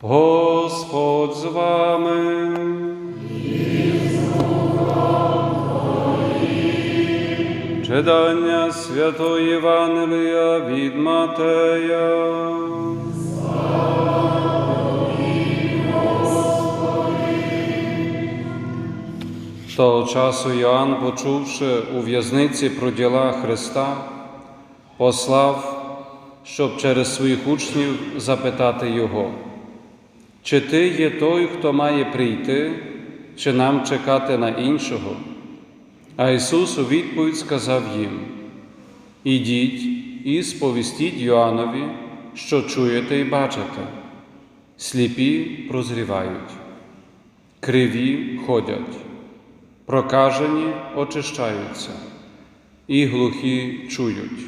Господь з вами. Читання Святої Євангелія від Матея. Того часу Йоанн, почувши у в'язниці про діла Христа, послав, щоб через своїх учнів запитати Його, чи ти є той, хто має прийти, чи нам чекати на іншого? А Ісус у відповідь сказав їм: Ідіть і сповістіть Йоаннові, що чуєте і бачите, сліпі прозрівають, криві ходять, прокажені очищаються, і глухі чують,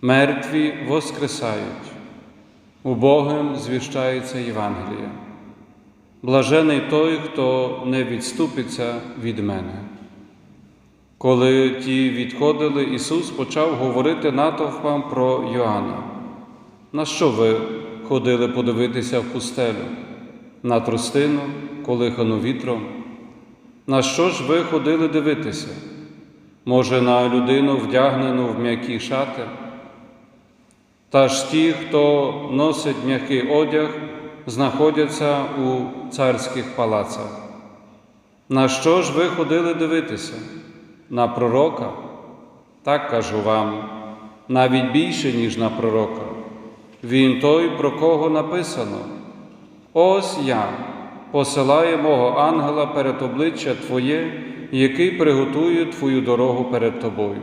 мертві воскресають, убогим звіщається Євангеліє. Блажений той, хто не відступиться від мене. Коли ті відходили, Ісус почав говорити натовпам про Йоанна. На що ви ходили подивитися в пустелю? На тростину, колихану вітром? На що ж ви ходили дивитися? Може, на людину, вдягнену в м'які шати? Та ж ті, хто носить м'який одяг, знаходяться у царських палацах. На що ж ви ходили дивитися? На пророка? Так кажу вам, навіть більше, ніж на пророка. Він той, про кого написано. Ось я посилаю мого ангела перед обличчя Твоє, який приготує Твою дорогу перед тобою.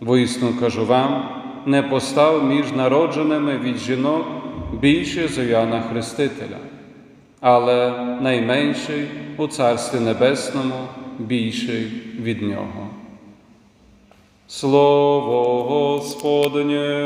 Воістину кажу вам, не постав між народженими від жінок більше за Йоанна Хрестителя, але найменший у Царстві Небесному більший від нього. Слово Господнє.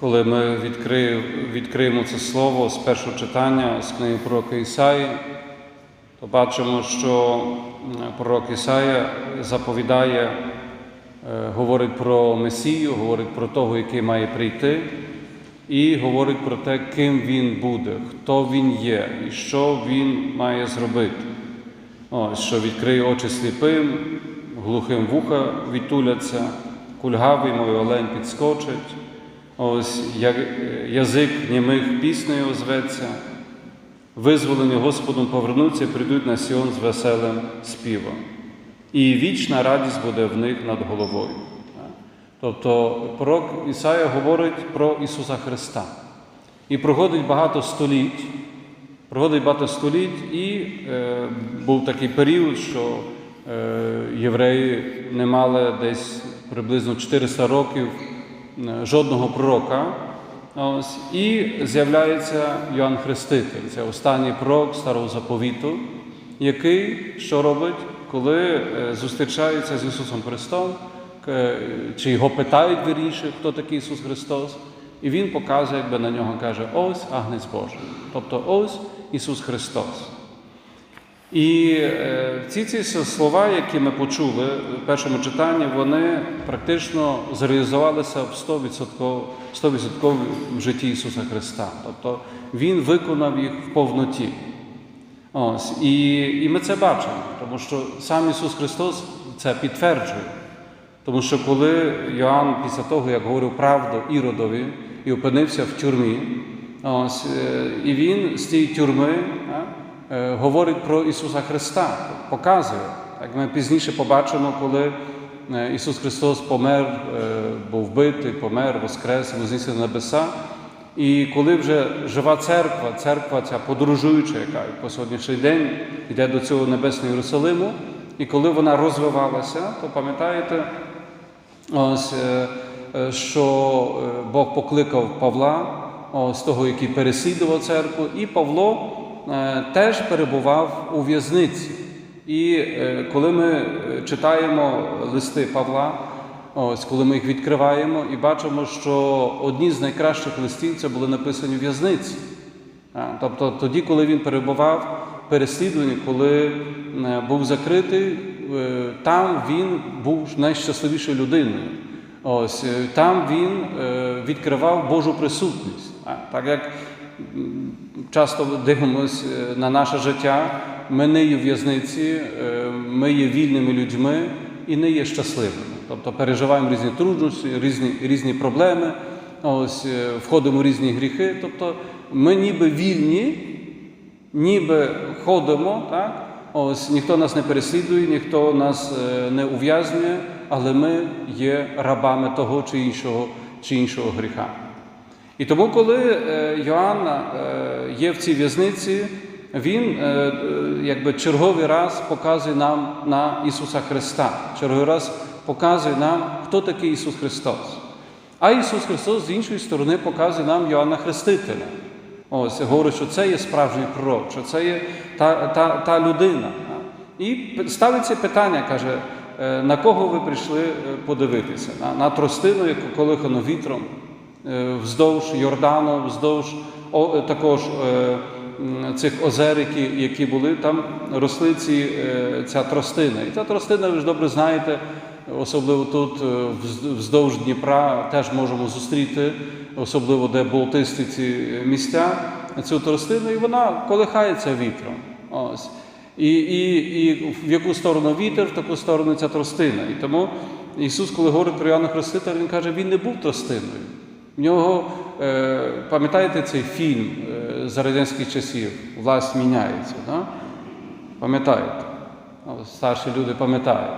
Коли ми відкриємо, відкриємо це слово з першого читання з книги пророка Ісаї, то бачимо, що пророк Ісая заповідає, е, говорить про Месію, говорить про того, який має прийти, і говорить про те, ким він буде, хто він є і що він має зробити. Ось, що відкриє очі сліпим, глухим вуха відтуляться, кульгавий мой олень підскочить. Ось як язик німих піснею озветься, визволені Господом повернуться і прийдуть на Сіон з веселим співом. І вічна радість буде в них над головою. Тобто пророк Ісая говорить про Ісуса Христа. І проходить багато століть, проходить багато століть, і е, був такий період, що е, євреї не мали десь приблизно 400 років жодного пророка. Ось, І з'являється Йоанн Хреститель, це останній пророк Старого Заповіту, який що робить, коли е, зустрічається з Ісусом Христом, чи його питають вірніше, хто такий Ісус Христос, і Він показує, якби на нього каже, ось Агнець Божий. Тобто ось Ісус Христос. І е, ці ці слова, які ми почули в першому читанні, вони практично зреалізувалися в 100%, 100% в житті Ісуса Христа. Тобто Він виконав їх в повноті. Ось, і, і ми це бачимо, тому що сам Ісус Христос це підтверджує. Тому що коли Йоанн, після того, як говорив правду Іродові і опинився в тюрмі, ось, е, і він з цієї тюрми говорить про Ісуса Христа, показує. Так ми пізніше побачимо, коли е, Ісус Христос помер, е, був вбитий, помер, воскрес, вознісся на небеса. І коли вже жива церква, церква ця подорожуюча, яка по сьогоднішній день йде до цього небесного Єрусалиму, і коли вона розвивалася, то пам'ятаєте, ось, е, е, що е, Бог покликав Павла, ось того, який переслідував церкву, і Павло е, теж перебував у в'язниці. І е, коли ми е, читаємо листи Павла, ось коли ми їх відкриваємо і бачимо, що одні з найкращих листів це були написані в в'язниці. Тобто тоді, коли він перебував переслідуваний, коли е, був закритий, е, там він був найщасливішою людиною. Ось е, там він е, відкривав Божу присутність. Так як часто дивимося на наше життя, ми не є в'язниці, е, ми є вільними людьми і не є щасливими. Тобто переживаємо різні трудності, різні, різні проблеми, ось е, входимо в різні гріхи. Тобто ми ніби вільні, ніби ходимо, так? Ось ніхто нас не переслідує, ніхто нас е, не ув'язнює, але ми є рабами того чи іншого, чи іншого гріха. І тому, коли е, Йоанн е, є в цій в'язниці, він е, якби черговий раз показує нам на Ісуса Христа, черговий раз показує нам, хто такий Ісус Христос. А Ісус Христос з іншої сторони показує нам Йоанна Хрестителя. Ось говорить, що це є справжній пророк, що це є та, та, та людина. І ставиться питання, каже, на кого ви прийшли подивитися? На, на тростину, яку колихано вітром, вздовж Йордану, вздовж е, також е, цих озер, які, були, там росли ці, е, ця тростина. І ця тростина, ви ж добре знаєте, особливо тут, е, вздовж Дніпра, теж можемо зустріти, особливо де болтисті ці е, місця, цю тростину, і вона колихається вітром. Ось. І, і, і в яку сторону вітер, в таку сторону ця тростина. І тому Ісус, коли говорить про Іоанна Хрестителя, Він каже, він не був тростиною. Нього, е, пам'ятаєте цей фільм е, за радянських часів Власть міняється. Да? Пам'ятаєте? Старші люди пам'ятають.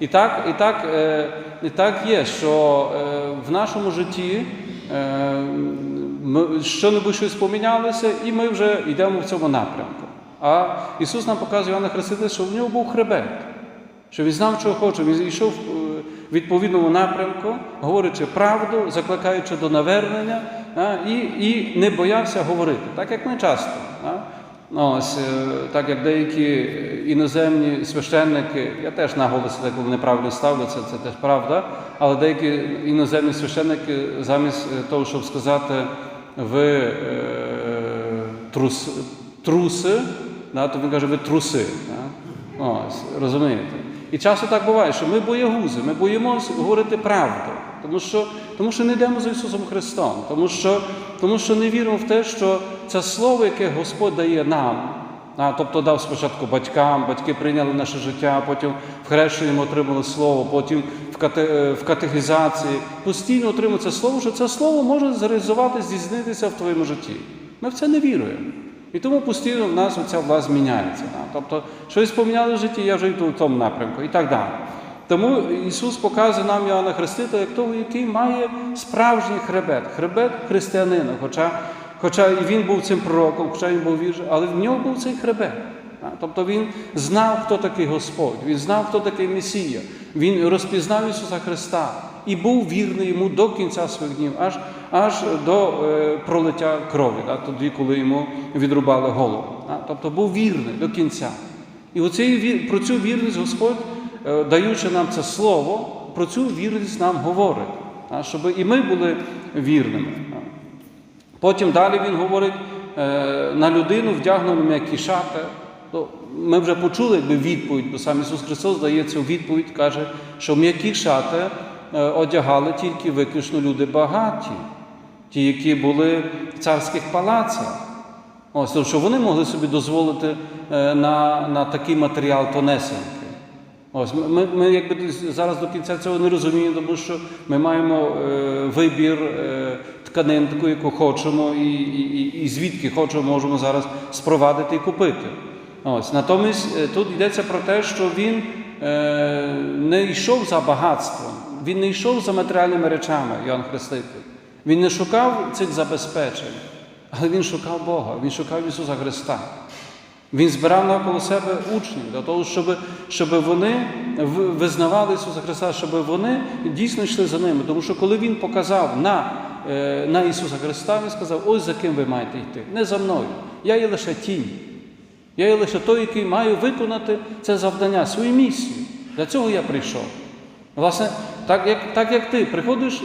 І так, і, так, е, і так є, що в нашому житті що-небудь щось помінялося, і ми вже йдемо в цьому напрямку. А Ісус нам показує Іоанна Хрестителя, що в нього був хребет, що він знав, чого хоче. Він йшов відповідному напрямку, говорячи правду, закликаючи до навернення, і, і не боявся говорити, так як ми часто. Ну, Ось, е, так як деякі іноземні священники, я теж наголоси коли неправильно ставлю, це, це теж правда, але деякі іноземні священники замість е, того, щоб сказати ви е, трус, труси, да, то він каже, ви труси. Да? Ось, розумієте? І часто так буває, що ми боягузи, ми боїмося говорити правду, тому що, тому що не йдемо за Ісусом Христом, тому що, тому що не віримо в те, що це слово, яке Господь дає нам, а, тобто дав спочатку батькам, батьки прийняли наше життя, потім в хрещенні ми отримали слово, потім в, кате, е, в катехізації. Постійно отримуємо це слово, що це слово може зреалізувати, здійснитися в твоєму житті. Ми в це не віруємо. І тому постійно в нас оця власть зміняється. Тобто, щось поміняли в житті, я вже йду в тому напрямку і так далі. Тому Ісус показує нам Іоанна Хрестителя як того, який має справжній хребет, хребет християнина. Хоча, хоча і він був цим пророком, хоча він був віршем, але в нього був цей хребет. Тобто він знав, хто такий Господь, він знав, хто такий Месія, він розпізнав Ісуса Христа і був вірний йому до кінця своїх днів, аж, аж до е, пролиття крові, да, тоді, коли йому відрубали голову. Да. Тобто був вірний до кінця. І вір- про цю вірність Господь, е, даючи нам це слово, про цю вірність нам говорить, да, щоб і ми були вірними. Потім далі він говорить е, на людину, вдягнену в м'які шати. Ми вже почули якби, відповідь, бо сам Ісус Христос дає цю відповідь, каже, що м'які шати одягали тільки виключно люди багаті, ті, які були в царських палацах. Ось, тому що вони могли собі дозволити е, на, на такий матеріал тонесенький. Ось ми, ми, якби зараз до кінця цього не розуміємо, тому що ми маємо е, вибір е, тканин, таку, яку хочемо, і, і, і, і звідки хочемо, можемо зараз спровадити і купити. Ось натомість е, тут йдеться про те, що він е, не йшов за багатством, він не йшов за матеріальними речами, Йоанн Хреститель. Він не шукав цих забезпечень, але він шукав Бога, він шукав Ісуса Христа. Він збирав навколо себе учнів для того, щоб, щоб вони визнавали Ісуса Христа, щоб вони дійсно йшли за ними. Тому що коли Він показав на, е, на Ісуса Христа, Він сказав, ось за ким ви маєте йти. Не за мною. Я є лише тінь. Я є лише той, який має виконати це завдання, свою місію. Для цього я прийшов. Власне, так як, так як ти приходиш е,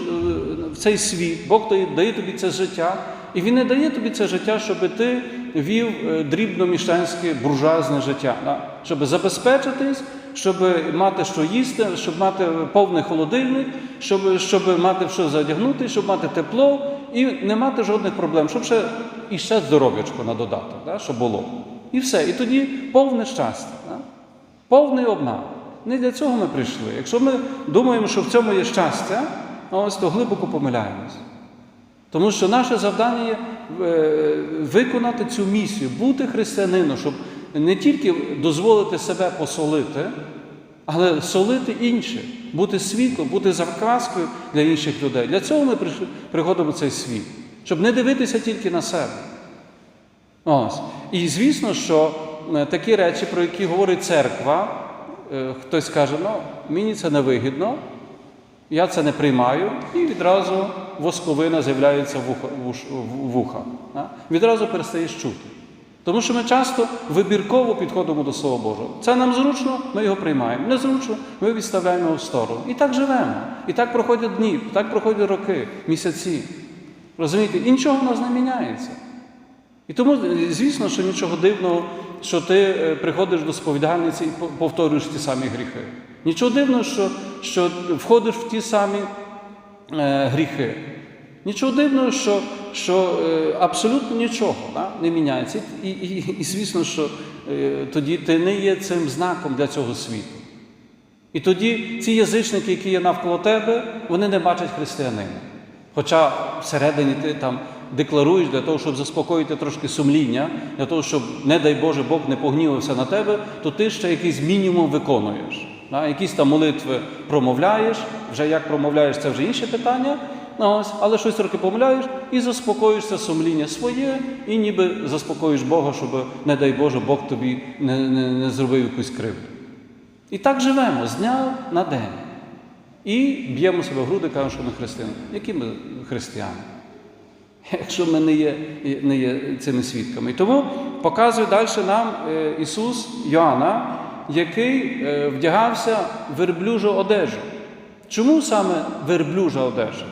в цей світ, Бог дає- тобі це життя, І він не дає тобі це життя, щоб ти вів е, дрібно-міщанське буржуазне життя, да? щоб забезпечитись, щоб мати що їсти, щоб мати повний холодильник, щоб, щоб мати що задягнути, щоб мати тепло і не мати жодних проблем, щоб ще і ще здоров'ячко на додаток, да? щоб було. І все. І тоді повне щастя. Да? Повний обман. Не для цього ми прийшли. Якщо ми думаємо, що в цьому є щастя, ось то глибоко помиляємось. Тому що наше завдання є е, виконати цю місію, бути християнином, щоб не тільки дозволити себе посолити, але солити інших, бути світлом, бути закваскою для інших людей. Для цього ми приходимо в цей світ, щоб не дивитися тільки на себе. Ось. І звісно, що е, такі речі, про які говорить церква, хтось каже, ну, мені це не вигідно, я це не приймаю, і відразу восковина з'являється в вуха? Відразу перестаєш чути. Тому що ми часто вибірково підходимо до Слова Божого. Це нам зручно, ми його приймаємо. Незручно, ми відставляємо його в сторону. І так живемо. І так проходять дні, так проходять роки, місяці. Розумієте, і нічого в нас не міняється. І тому, звісно, що нічого дивного, що ти е, приходиш до сповідальниці і повторюєш ті самі гріхи. Нічого дивного, що, що входиш в ті самі е, гріхи. Нічого дивного, що, що е, абсолютно нічого да, не міняється. І, і, і звісно, що е, тоді ти не є цим знаком для цього світу. І тоді ці язичники, які є навколо тебе, вони не бачать християнина. Хоча всередині ти там декларуєш для того, щоб заспокоїти трошки сумління, для того, щоб, не дай Боже, Бог не погнівався на тебе, то ти ще якийсь мінімум виконуєш. Да? Якісь там молитви промовляєш, вже як промовляєш, це вже інше питання. Ну, ось, але щось трохи помиляєш і заспокоїш це сумління своє, і ніби заспокоїш Бога, щоб, не дай Боже, Бог тобі не, не, не зробив якусь кривду. І так живемо з дня на день. І б'ємо себе в груди, кажемо, що ми християни. Які ми християни? Якщо ми не є, не є цими свідками. І тому показує далі нам е, Ісус Йоанна, який е, вдягався верблюжу одежу. Чому саме верблюжа одежа?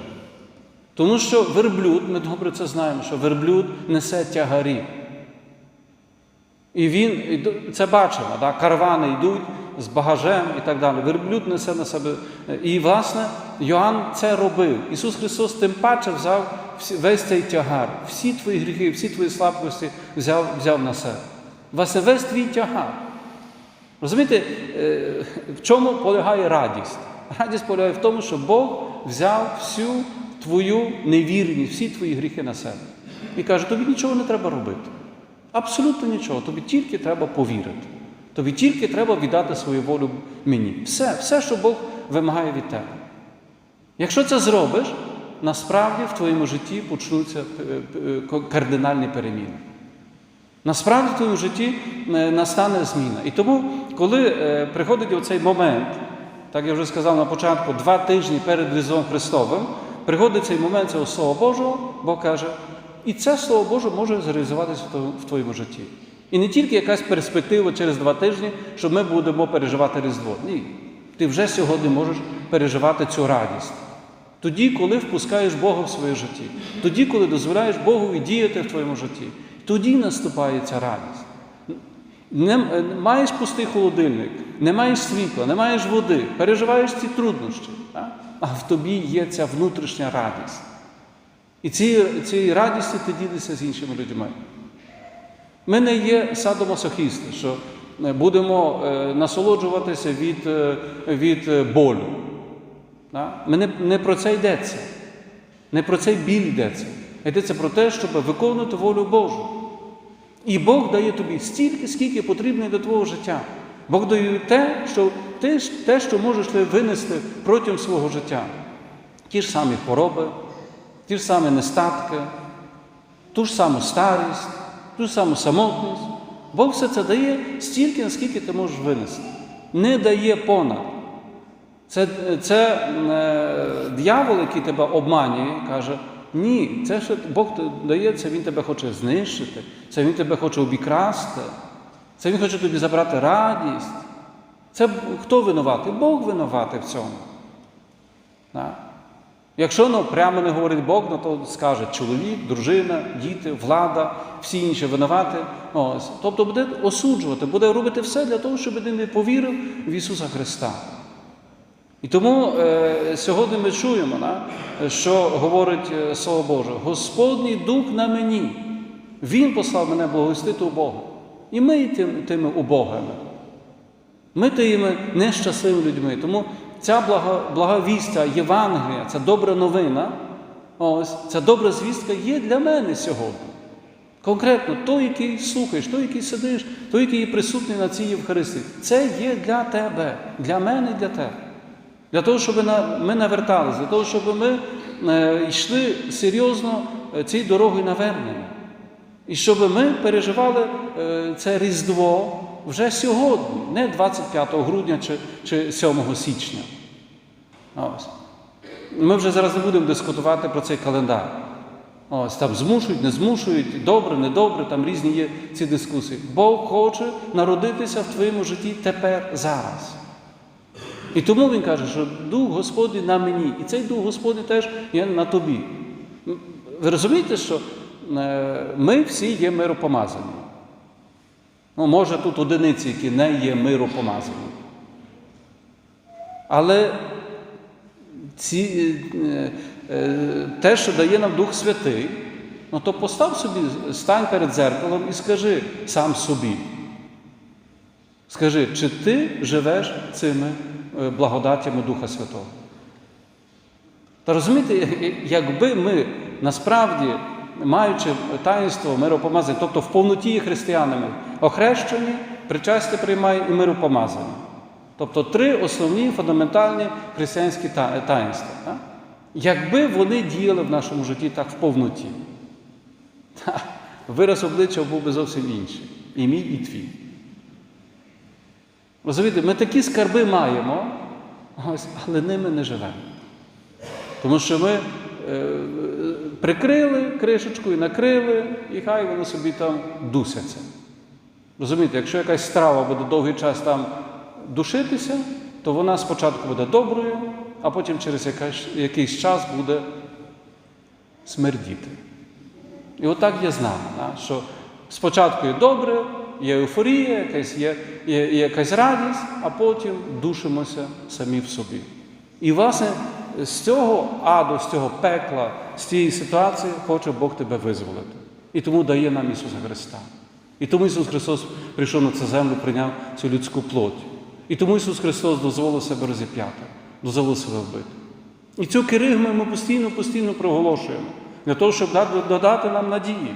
Тому що верблюд, ми добре це знаємо, що верблюд несе тягарі. І він, це бачимо, да? карвани йдуть з багажем і так далі. Верблюд несе на себе. І, власне, Йоанн це робив. Ісус Христос тим паче взяв весь цей тягар, всі твої гріхи, всі твої слабкості взяв, взяв на себе. Власне, весь твій тягар. Розумієте, е, в чому полягає радість? Радість полягає в тому, що Бог взяв всю твою невірність, всі твої гріхи на себе. І каже, тобі нічого не треба робити. Абсолютно нічого. Тобі тільки треба повірити. Тобі тільки треба віддати свою волю мені. Все, все, що Бог вимагає від тебе. Якщо це зробиш, насправді в твоєму житті почнуться е, е, кардинальні переміни. Насправді в твоєму житті е, настане зміна. І тому, коли приходить оцей момент, так я вже сказав на початку, два тижні перед Різдвом Христовим, приходить цей момент цього Слова Божого, Бог каже, і це Слово Боже може зреалізуватися в твоєму житті. І не тільки якась перспектива через два тижні, що ми будемо переживати Різдво. Ні. Ти вже сьогодні можеш переживати цю радість. Тоді, коли впускаєш Бога в своє житті, тоді, коли дозволяєш Богові діяти в твоєму житті, тоді наступає ця радість. Не, е, маєш пустий холодильник, не маєш світла, не маєш води, переживаєш ці труднощі, так? а в тобі є ця внутрішня радість. І ці, цієї радісті ти ділишся з іншими людьми. Ми не є садомасохісти, що е, будемо е, насолоджуватися від, від болю. Ми не, про це йдеться. Не про цей біль йдеться. Йдеться про те, щоб виконувати волю Божу. І Бог дає тобі стільки, скільки потрібно до твого життя. Бог дає те, що, те, те, що можеш ти винести протягом свого життя. Ті ж самі хвороби, ті ж самі нестатки, ту ж саму старість, ту ж саму самотність. Бог все це дає стільки, наскільки ти можеш винести. Не дає понад. Це, це е, дьявол, який тебе обманює, каже, ні, це що Бог дає, це Він тебе хоче знищити, це Він тебе хоче обікрасти, це Він хоче тобі забрати радість. Це хто винуватий? Бог винуватий в цьому. Да? Якщо ну, прямо не говорить Бог, ну, то скаже чоловік, дружина, діти, влада, всі інші винувати. Ось. Тобто буде осуджувати, буде робити все для того, щоб він не повірив в Ісуса Христа. І тому е, сьогодні ми чуємо, да, що говорить е, Слово Боже: Господній Дух на мені. Він послав мене благовістити у Бога. І ми тим, тими убогими. Ми тими нещасливими людьми. Тому ця блага, благовістя Євангелія, ця добра новина, ось, ця добра звістка є для мене сьогодні. Конкретно той, який слухаєш, той, який сидиш, той, який є присутній на цій Євхаристії, це є для тебе, для мене і для тебе. Для того, щоб ми наверталися, для того, щоб ми йшли серйозно е, цією дорогою навернення. І щоб ми переживали е, це Різдво вже сьогодні, не 25 грудня чи 7 січня. Ось. Ми вже зараз не будемо дискутувати про цей календар. Ось там змушують, не змушують, добре, недобре, там різні є ці дискусії. Бог хоче народитися в твоєму житті тепер, зараз. І тому він каже, що Дух Господній на мені, і цей Дух Господній теж є на тобі. Ви розумієте, що е, ми всі є миропомазані. Ну, може, тут одиниці, які не є миропомазані. Але ці, е, е, те, що дає нам Дух Святий, ну то постав собі, стань перед дзеркалом і скажи сам собі. Скажи, чи ти живеш цими е, благодаттями Духа Святого? Та розумієте, якби ми насправді, маючи таїнство миропомазання, тобто в повноті є християнами, охрещені, причастя приймає і миропомазання. Тобто три основні фундаментальні християнські таїнства. так? Якби вони діяли в нашому житті так в повноті, та, вираз обличчя був би зовсім інший. І мій, і твій. Розумієте, ми такі скарби маємо, але ними не живемо. Тому що ми е, прикрили кришечку і накрили, і хай воно собі там дусяться. Розумієте, якщо якась страва буде довгий час там душитися, то вона спочатку буде доброю, а потім через якийсь час буде смердіти. І отак є з нами, що спочатку є добре, є ейфорія, якась, є, є, є якась радість, а потім душимося самі в собі. І, власне, з цього аду, з цього пекла, з цієї ситуації хоче Бог тебе визволити. І тому дає нам Ісуса Христа. І тому Ісус Христос прийшов на цю землю, прийняв цю людську плоть. І тому Ісус Христос дозволив себе розіп'яти, дозволив себе вбити. І цю киригму ми постійно, постійно проголошуємо для того, щоб додати нам надії,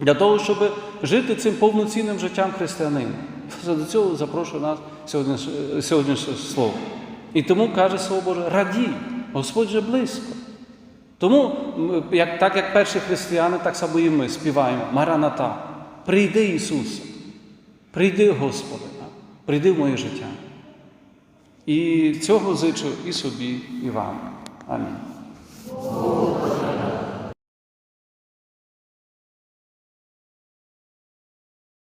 для того, щоб жити цим повноцінним життям християнина. До цього запрошує нас сьогодні, сьогоднішнє слово. І тому каже Слово Боже, радій, Господь же близько. Тому, як, так як перші християни, так само і ми співаємо Мараната, прийди Ісусе, прийди Господи, прийди в моє життя. І цього зичу і собі, і вам. Амінь.